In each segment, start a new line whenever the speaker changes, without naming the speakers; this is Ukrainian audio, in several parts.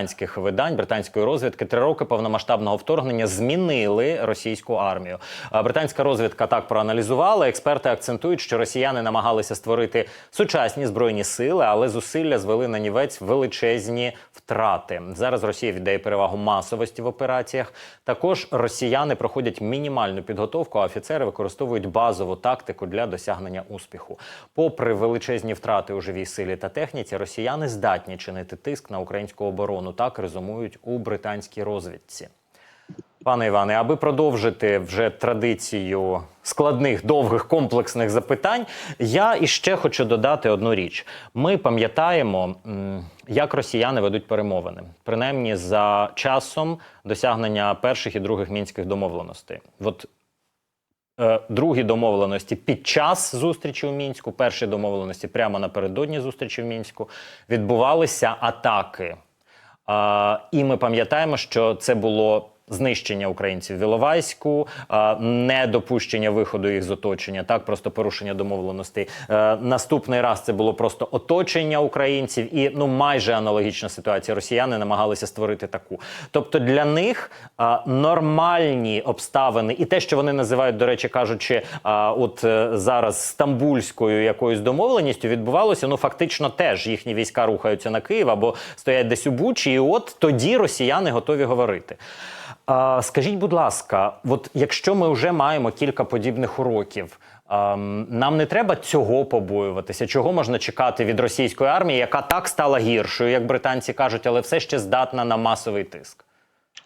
британських видань британської розвідки три роки повномасштабного вторгнення змінили російську армію. Британська розвідка так проаналізувала. Експерти акцентують, що росіяни намагалися створити сучасні збройні сили, але зусилля звели на нівець величезні втрати. Зараз Росія віддає перевагу масовості в операціях. Також росіяни проходять мінімальну підготовку, а офіцери використовують базову тактику для досягнення успіху. Попри величезні втрати у живій силі та техніці, росіяни здатні чинити тиск на українську оборону. Так резумують у британській розвідці. Пане Іване, аби продовжити вже традицію складних, довгих, комплексних запитань, я іще хочу додати одну річ. Ми пам'ятаємо, як росіяни ведуть перемовини, принаймні за часом досягнення перших і других мінських домовленостей. От е, другі домовленості під час зустрічі у мінську, перші домовленості прямо напередодні зустрічі в мінську, відбувалися атаки. І ми пам'ятаємо, що це було знищення українців в Іловайську, недопущення виходу їх з оточення, так просто порушення домовленостей. Е, наступний раз це було просто оточення українців, і ну майже аналогічна ситуація. Росіяни намагалися створити таку. Тобто для них нормальні обставини, і те, що вони називають, до речі, кажучи, от е, зараз стамбульською якоюсь домовленістю відбувалося. Ну фактично теж їхні війська рухаються на Київ або стоять десь у Бучі, і от тоді росіяни готові говорити. Скажіть, будь ласка, от якщо ми вже маємо кілька подібних уроків. ем, Нам не треба цього побоюватися. Чого можна чекати від російської армії, яка так стала гіршою, як британці кажуть, але все ще здатна на масовий тиск?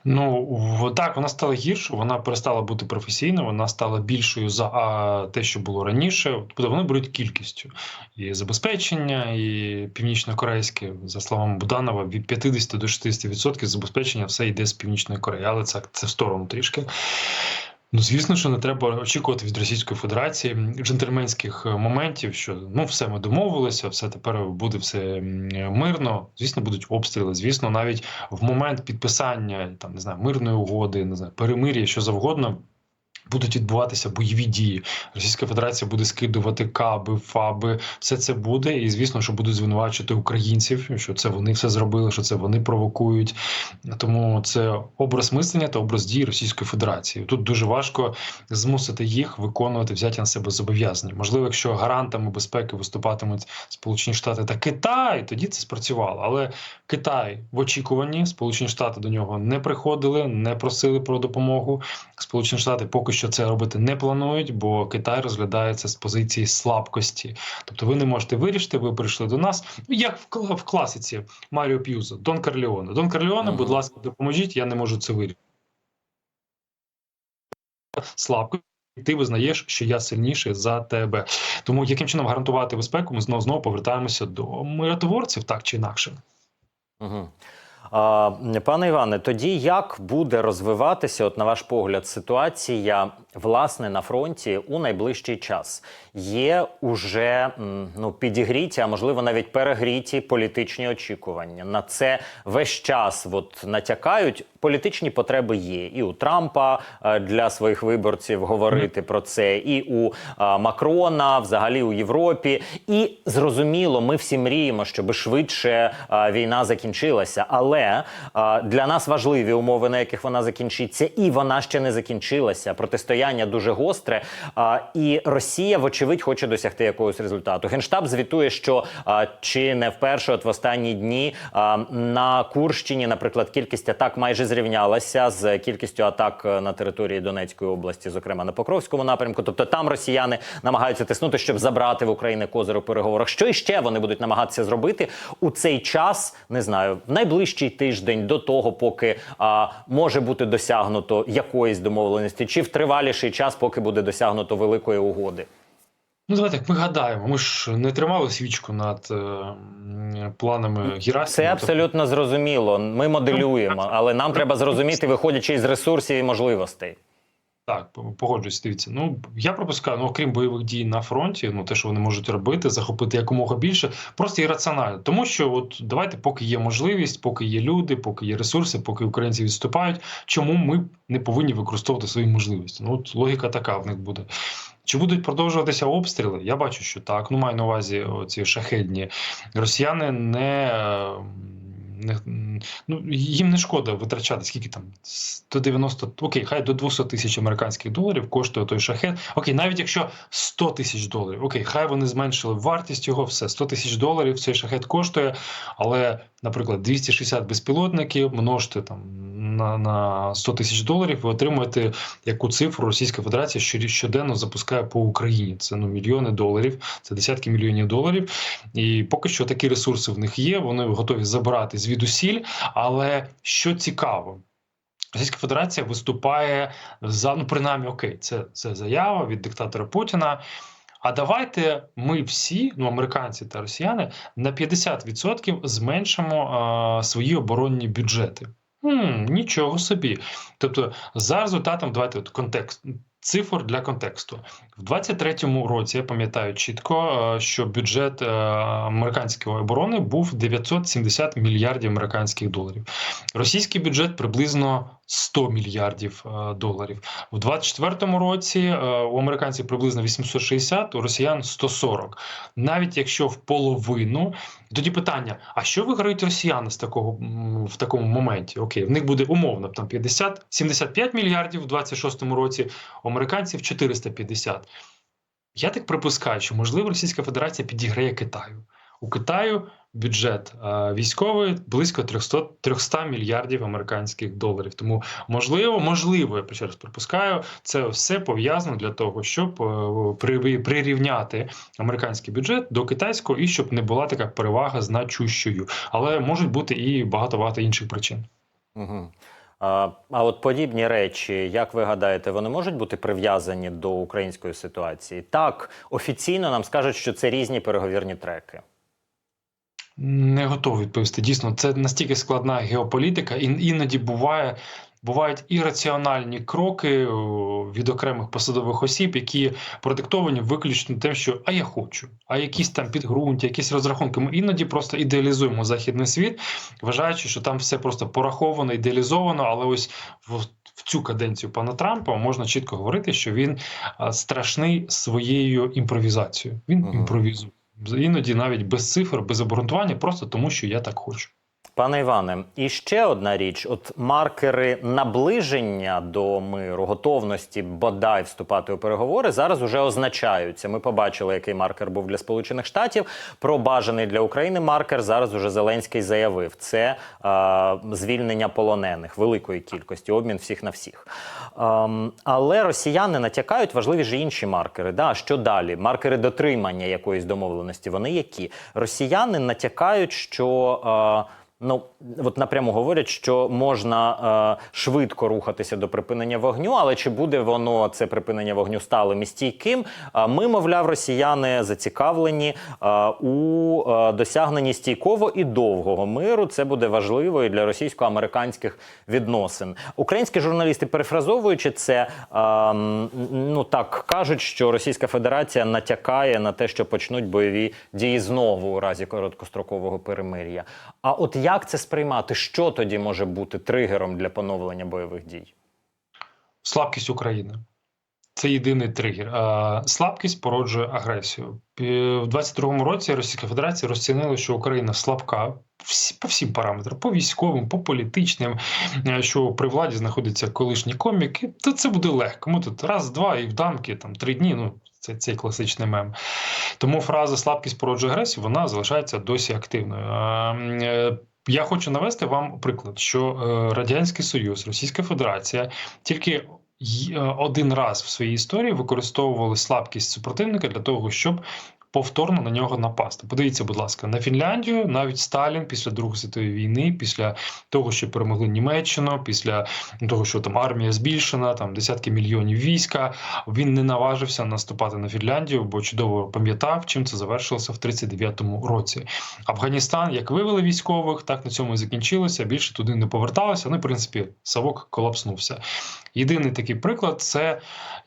Ну так, вона стала гіршою, вона перестала бути професійною, вона стала більшою за а, те, що було раніше. Тобто вони беруть кількістю і забезпечення, і північно-корейське, за словами Буданова, від 50 до 60% забезпечення все йде з північної Кореї, але це, це в сторону трішки. Ну, звісно, що не треба очікувати від Російської Федерації джентльменських е, моментів, що ну все ми домовилися, все тепер буде все мирно. Звісно, будуть обстріли. Звісно, навіть в момент підписання там не знаю мирної угоди, не знаю, перемир'я, що завгодно. Будуть відбуватися бойові дії. Російська Федерація буде скидувати каби, фаби, все це буде. І звісно, що будуть звинувачувати українців, що це вони все зробили, що це вони провокують. Тому це образ мислення та образ дій Російської Федерації. Тут дуже важко змусити їх виконувати взяті на себе зобов'язання. Можливо, якщо гарантами безпеки виступатимуть Сполучені Штати та Китай, тоді це спрацювало. Але Китай в очікуванні, Сполучені Штати до нього не приходили, не просили про допомогу. Сполучені Штати поки що це робити не планують, бо Китай розглядається з позиції слабкості. Тобто, ви не можете вирішити, ви прийшли до нас. Як в, в класиці Маріо П'юзо, Дон Карліоне. Дон Карліоне,
Ага.
будь ласка, допоможіть, я не можу це вирішити. Слабко. і Ти визнаєш, що я сильніший за тебе. Тому яким чином гарантувати безпеку, ми знову знову повертаємося до миротворців, так чи інакше.
Угу. Пане Іване, тоді як буде розвиватися, от на ваш погляд, ситуація власне на фронті у найближчий час? Є уже ну підігріті, а можливо навіть перегріті політичні очікування. На це весь час от натякають. Політичні потреби є і у Трампа е, для своїх виборців говорити про це, і у Макрона, взагалі у Європі. І зрозуміло, ми всі мріємо, щоб швидше війна закінчилася. Але е, для нас важливі умови, на яких вона закінчиться, і вона ще не закінчилася. Протистояння дуже гостре. І Росія, вочевидь, хоче досягти якогось результату. Генштаб звітує, що чи не вперше, от в останні дні е, на Курщині, наприклад, кількість атак майже зрівнялася з кількістю атак е, на території Донецької області, зокрема на Покровському напрямку. Тобто там росіяни намагаються тиснути, щоб забрати в України козир у переговорах. Що іще вони будуть намагатися зробити у цей час? Не знаю, в найближчий тиждень до того, поки а, може бути досягнуто якоїсь домовленості, чи в триваліший час, поки буде досягнуто великої угоди.
Ну, давайте ми гадаємо. Ми ж не тримали свічку над е, планами Герасимова.
Це абсолютно зрозуміло. Ми моделюємо, але нам треба зрозуміти, виходячи із ресурсів і можливостей.
Так, погоджуюсь, дивіться. Ну я пропускаю, ну окрім бойових дій на фронті, ну те, що вони можуть робити, захопити якомога більше, просто ірраціонально. Тому що, от давайте, поки є можливість, поки є люди, поки є ресурси, поки українці відступають, чому ми не повинні використовувати свої можливості? Ну от логіка така в них буде. Чи будуть продовжуватися обстріли? Я бачу, що так. Ну маю на увазі ці шахедні. Росіяни не. Не, ну, їм не шкода витрачати скільки там 190, окей, хай до 200 тисяч американських доларів коштує той шахет. Окей, навіть якщо 100 тисяч доларів, окей, хай вони зменшили вартість його, все 100 тисяч доларів цей шахет коштує, але, наприклад, 260 безпілотників множте там на, на 100 тисяч доларів, ви отримуєте яку цифру Російська Федерація щоденно запускає по Україні. Це ну мільйони доларів, це десятки мільйонів доларів. І поки що такі ресурси в них є. Вони готові забрати звідусіль. Але що цікаво, Російська Федерація виступає за ну, принаймні, окей, це, це заява від диктатора Путіна. А давайте ми всі, ну американці та росіяни, на 50% зменшимо е, свої оборонні бюджети. Хм, нічого собі. Тобто, за результатом, давайте от контекст. Цифр для контексту в 23-му році я пам'ятаю чітко, е, що бюджет е, американської оборони був 970 мільярдів американських доларів. Російський бюджет приблизно 100 мільярдів е, доларів. У 24-му році у американців приблизно 860, у росіян 140. Навіть якщо в половину, тоді питання: а що виграють росіяни з такого в такому моменті? Окей, в них буде умовно там 50, 75 мільярдів у 26-му році, американців 450. Я так припускаю, що можливо Російська Федерація підіграє Китаю. У Китаю бюджет е, військовий близько 300, 300 мільярдів американських доларів. Тому можливо, можливо, я ще раз припускаю, це все пов'язано для того, щоб е, при, прирівняти американський бюджет до китайського і щоб не була така перевага значущою. Але можуть бути і багато багато інших причин.
Угу. А, а от подібні речі, як ви гадаєте, вони можуть бути прив'язані до української ситуації? Так, офіційно нам скажуть, що це різні переговірні треки.
Не готовий відповісти. Дійсно, це настільки складна геополітика, і іноді буває. Бувають ірраціональні кроки від окремих посадових осіб, які продиктовані виключно тим, що а я хочу, а якісь там підґрунтя, якісь розрахунки. Ми іноді просто ідеалізуємо західний світ, вважаючи, що там все просто пораховано, ідеалізовано. Але ось в, в цю каденцію пана Трампа можна чітко говорити, що він страшний своєю імпровізацією. Він
Мгм.
імпровізує іноді навіть без цифр, без обґрунтування, просто тому, що я так хочу.
Пане Іване, і ще одна річ: от маркери наближення до миру, готовності бодай вступати у переговори зараз уже означаються. Ми побачили, який маркер був для Сполучених Штатів. Про бажаний для України маркер зараз уже Зеленський заявив. Це е, звільнення полонених великої кількості, обмін всіх на всіх. Ем, але росіяни натякають важливі ж інші маркери. Да, що далі? Маркери дотримання якоїсь домовленості. Вони які? Росіяни натякають, що. Е, Ну, от напряму говорять, що можна е, швидко рухатися до припинення вогню, але чи буде воно це припинення вогню сталим і стійким? Е, ми, мовляв, росіяни зацікавлені е, у е, досягненні стійкого і довгого миру. Це буде важливо і для російсько-американських відносин. Українські журналісти, перефразовуючи це, е, ну так кажуть, що Російська Федерація натякає на те, що почнуть бойові дії знову у разі короткострокового перемир'я. А от як це сприймати? Що тоді може бути тригером для поновлення бойових дій?
Слабкість України. Це єдиний тригер. Слабкість породжує агресію. В 22-му році Російська Федерація розцінила, що Україна слабка по всім параметрам, по військовим, по політичним, е, що при владі знаходяться колишні коміки, то це буде легко. Ми тут раз, два і в дамки, там три дні. Ну це цей класичний мем. Тому фраза слабкість породжує агресію вона залишається досі активною. Я хочу навести вам приклад, що е, Радянський Союз, Російська Федерація тільки е, один раз в своїй історії використовували слабкість супротивника для того, щоб повторно на нього напасти. Подивіться, будь ласка, на Фінляндію навіть Сталін після Другої світової війни, після того, що перемогли Німеччину, після того, що там армія збільшена, там десятки мільйонів війська, він не наважився наступати на Фінляндію, бо чудово пам'ятав, чим це завершилося в 39-му році. Афганістан, як вивели військових, так на цьому і закінчилося. Більше туди не поверталося. Ну, в принципі, Савок колапснувся. Єдиний такий приклад це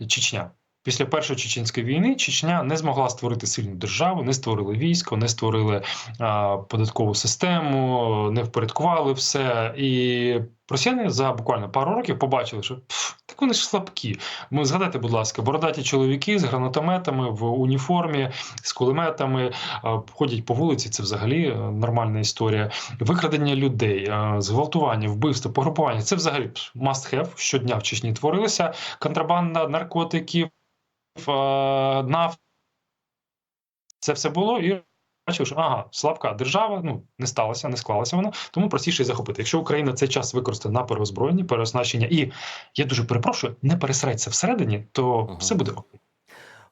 Чечня. Після першої чеченської війни Чечня не змогла створити сильну державу, не створили військо, не створили а, податкову систему, не впорядкували все. І росіяни за буквально пару років побачили, що пф, Так вони ж слабкі. Ми згадайте, будь ласка, бородаті чоловіки з гранатометами в уніформі, з кулеметами е, ходять по вулиці. Це взагалі е, нормальна історія. Викрадення людей, е, зґвалтування, вбивства, пограбування. Це взагалі must have. Щодня в Чечні творилося. Контрабанда наркотиків, нафт. Це все було і. Бачив, що ага, слабка держава, ну не сталося, не склалася вона, тому простіше її захопити. Якщо Україна цей час використає на переозброєння, переоснащення, і я дуже перепрошую, не пересереться всередині, то
Мгм.
все буде окей.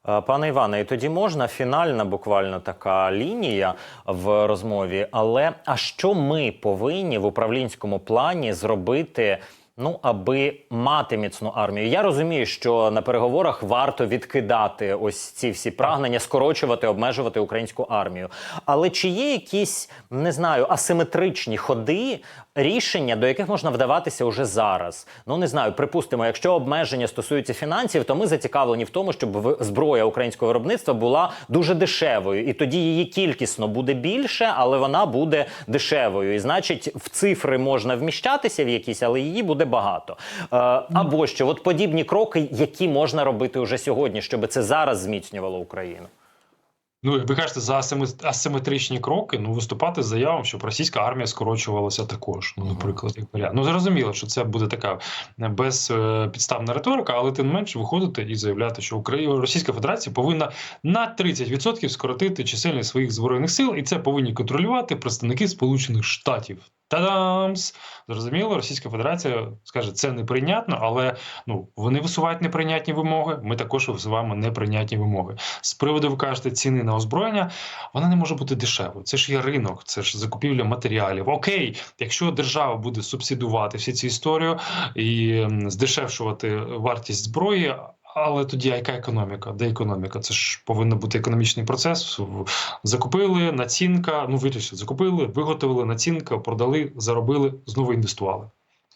Е, Пане Іване, і тоді можна фінальна буквально така лінія в розмові. Але а що ми повинні в управлінському плані зробити? Ну, аби мати міцну армію. Я розумію, що на переговорах варто відкидати ось ці всі прагнення, скорочувати, обмежувати українську армію. Але чи є якісь не знаю асиметричні ходи, рішення, до яких можна вдаватися уже зараз? Ну не знаю, припустимо, якщо обмеження стосуються фінансів, то ми зацікавлені в тому, щоб зброя українського виробництва була дуже дешевою, і тоді її кількісно буде більше, але вона буде дешевою. І значить, в цифри можна вміщатися в якісь, але її буде багато. Е, або що, от подібні кроки, які можна робити уже сьогодні, щоб це зараз зміцнювало Україну.
Ну, як ви кажете, за асиметричні кроки, ну виступати з заявом, щоб російська армія скорочувалася також. Ну, наприклад, як варіант. Ну зрозуміло, що це буде така безпідставна риторика, але тим не менше виходити і заявляти, що Україна Російська Федерація повинна на 30% скоротити чисельність своїх збройних сил, і це повинні контролювати представники Сполучених Штатів. Та-дамс! Зрозуміло, Російська Федерація скаже, це неприйнятно, але ну вони висувають неприйнятні вимоги. Ми також висуваємо неприйнятні вимоги. З приводу ви кажете ціни на озброєння, вона не може бути дешевою. Це ж є ринок, це ж закупівля матеріалів. Окей, якщо держава буде субсидувати всі ці історію і здешевшувати вартість зброї. Але тоді яка економіка? Де економіка? Це ж повинен бути економічний процес. Закупили, націнка, ну вирішили, закупили, виготовили, націнка, продали, заробили, знову інвестували.